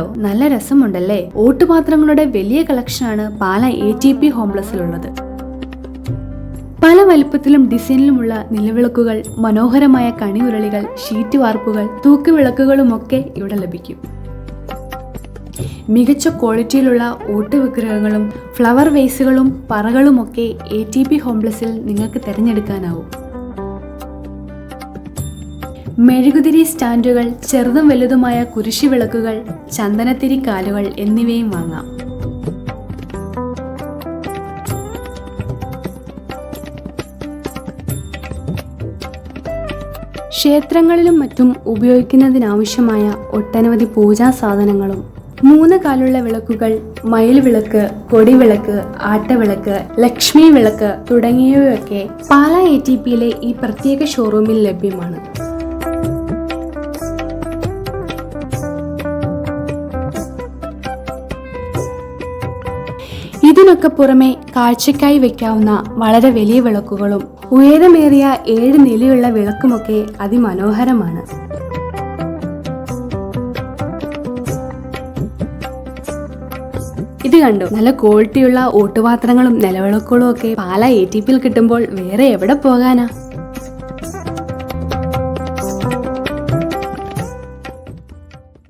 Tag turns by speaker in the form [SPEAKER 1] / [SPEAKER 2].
[SPEAKER 1] കണ്ടോ? നല്ല രസമുണ്ടല്ലേ? ഓട്ടുപാത്രങ്ങളുടെ വലിയ കളക്ഷനാണ് പാല എ ടി പി ഹോംപ്ലസിലുള്ളത്. പല വലിപ്പത്തിലും ഡിസൈനിലുമുള്ള നിലവിളക്കുകൾ മനോഹരമായ കണിയുരളികൾ ഷീറ്റ് വാർപ്പുകൾ തൂക്കുവിളക്കുകളുമൊക്കെ ഇവിടെ ലഭിക്കും. മികച്ച ക്വാളിറ്റിയിലുള്ള ഓട്ട് വിഗ്രഹങ്ങളും ഫ്ലവർ വേസുകളും പറകളുമൊക്കെ എ ടി പി ഹോംപ്ലസിൽ നിങ്ങൾക്ക് തിരഞ്ഞെടുക്കാനാവും. മെഴുകുതിരി സ്റ്റാൻഡുകൾ ചെറുതും വലുതുമായ കുരിശി വിളക്കുകൾ ചന്ദനത്തിരി കാലുകൾ എന്നിവയും വാങ്ങാം. ക്ഷേത്രങ്ങളിലും മറ്റും ഉപയോഗിക്കുന്നതിനാവശ്യമായ ഒട്ടനവധി പൂജാ സാധനങ്ങളും മൂന്ന് കാലുള്ള വിളക്കുകൾ മയിൽ വിളക്ക് കൊടിവിളക്ക് ആട്ടവിളക്ക് ലക്ഷ്മി വിളക്ക് തുടങ്ങിയവയൊക്കെ പാല എ ടി പിയിലെ ഈ പ്രത്യേക ഷോറൂമിൽ ലഭ്യമാണ്. ഇതിനൊക്കെ പുറമെ കാഴ്ചയ്ക്കായി വെക്കാവുന്ന വളരെ വലിയ വിളക്കുകളും ഉയരമേറിയ ഏഴ് നിലയുള്ള വിളക്കുമൊക്കെ അതിമനോഹരമാണ്. ഇത് കണ്ടു? നല്ല ക്വാളിറ്റിയുള്ള ഓട്ടുപാത്രങ്ങളും നിലവിളക്കുകളും ഒക്കെ പാല എ ടി പിയിൽ കിട്ടുമ്പോൾ വേറെ എവിടെ പോകാനാ?